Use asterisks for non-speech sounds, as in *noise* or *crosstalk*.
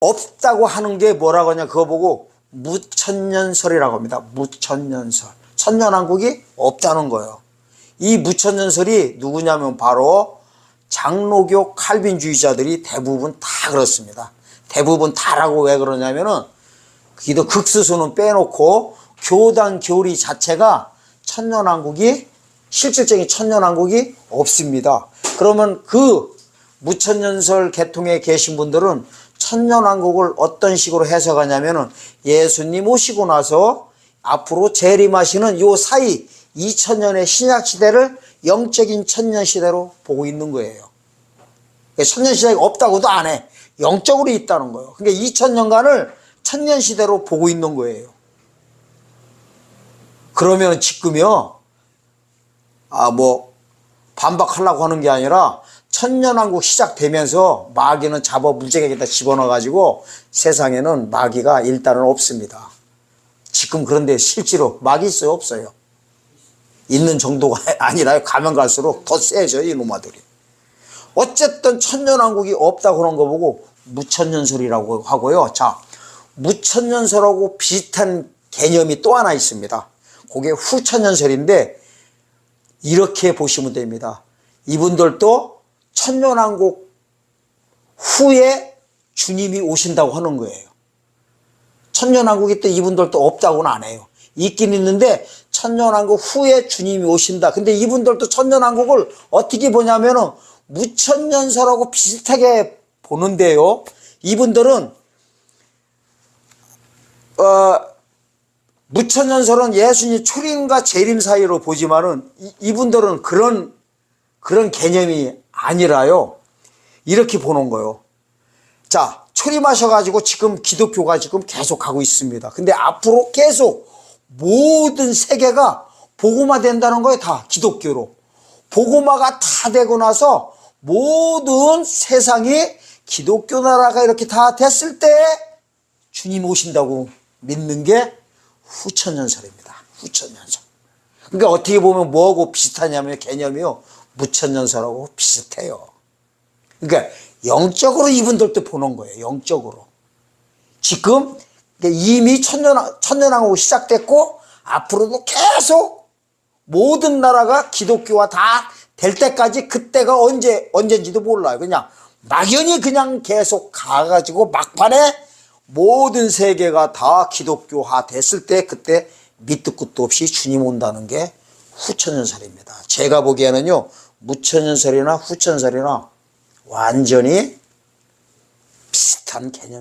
없다고 하는 게 뭐라고 하냐 그거 보고 무천년설이라고 합니다. 무천년설. 천년왕국이 없다는 거예요. 이 무천년설이 누구냐면 바로 장로교 칼빈주의자들이 대부분 다 그렇습니다. 대부분 다라고 왜 그러냐면은 기도 극수수는 빼놓고 교단 교리 자체가 천년왕국이 실질적인 천년왕국이 없습니다. 그러면 그 무천년설 계통에 계신 분들은 천년왕국을 어떤 식으로 해석하냐면은 예수님 오시고 나서 앞으로 재림하시는 요 사이 2000년의 신약 시대를 영적인 천년 시대로 보고 있는 거예요. 천년 시대가 없다고도 안 해. 영적으로 있다는 거예요. 그러니까 2000년간을 천년 시대로 보고 있는 거예요. 그러면 지금요, 아, 뭐, 반박하려고 하는 게 아니라, 천년왕국 시작되면서 마귀는 잡아 무지개에다 집어넣어가지고 세상에는 마귀가 일단은 없습니다. 지금 그런데 실제로 마귀 있어요? 없어요? 있는 정도가 *laughs* 아니라요. 가면 갈수록 더 세죠, 이놈아들이. 어쨌든 천년왕국이 없다고 그런 거 보고 무천년설이라고 하고요. 자, 무천년설하고 비슷한 개념이 또 하나 있습니다. 그게 후천년설인데 이렇게 보시면 됩니다. 이분들도 천년왕국 후에 주님이 오신다고 하는 거예요. 천년왕국이 또 이분들도 없다고는 안 해요. 있긴 있는데 천년왕국 후에 주님이 오신다. 근데 이분들도 천년왕국을 어떻게 보냐면은 무천년설하고 비슷하게 보는데요. 이분들은 어 무천년설은 예수님 초림과 재림 사이로 보지만은 이- 이분들은 그런 그런 개념이 아니라요. 이렇게 보는 거요. 자, 초림하셔가지고 지금 기독교가 지금 계속 가고 있습니다. 근데 앞으로 계속 모든 세계가 복음화 된다는 거예요. 다 기독교로. 복음화가 다 되고 나서 모든 세상이 기독교 나라가 이렇게 다 됐을 때 주님 오신다고 믿는 게 후천년설입니다. 후천년설. 그러니까 어떻게 보면 뭐하고 비슷하냐면 개념이요. 무천년설하고 비슷해요. 그러니까 영적으로 이분들도 보는 거예요. 영적으로. 지금 이미 천년, 천년왕국 시작됐고 앞으로도 계속 모든 나라가 기독교화 다 될 때까지 그때가 언제, 언젠지도 몰라요. 그냥 막연히 그냥 계속 가가지고 막판에 모든 세계가 다 기독교화 됐을 때 그때 밑도 끝도 없이 주님 온다는 게 후천년설입니다. 제가 보기에는요, 무천년설이나 후천설이나 완전히 비슷한 개념입니다.